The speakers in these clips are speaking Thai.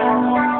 Thank you.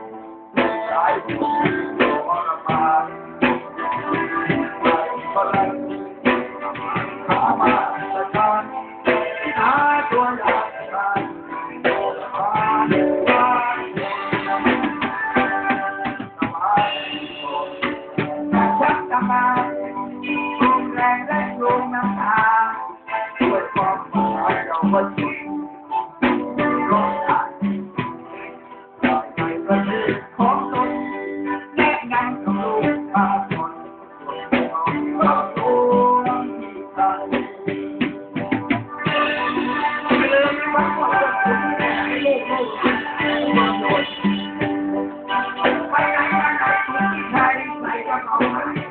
แรงและดวงน้ำตาด้วยความเข้าใเราว่าจริงร้องไห้ในประเทศของตนแนะนำกับลูกบางคนก็ตัวที่ตายลืมว่าคนจะเป็นลูกลูกมาหมดไปไหนมาไหนที่ไทยใส่กระเป๋า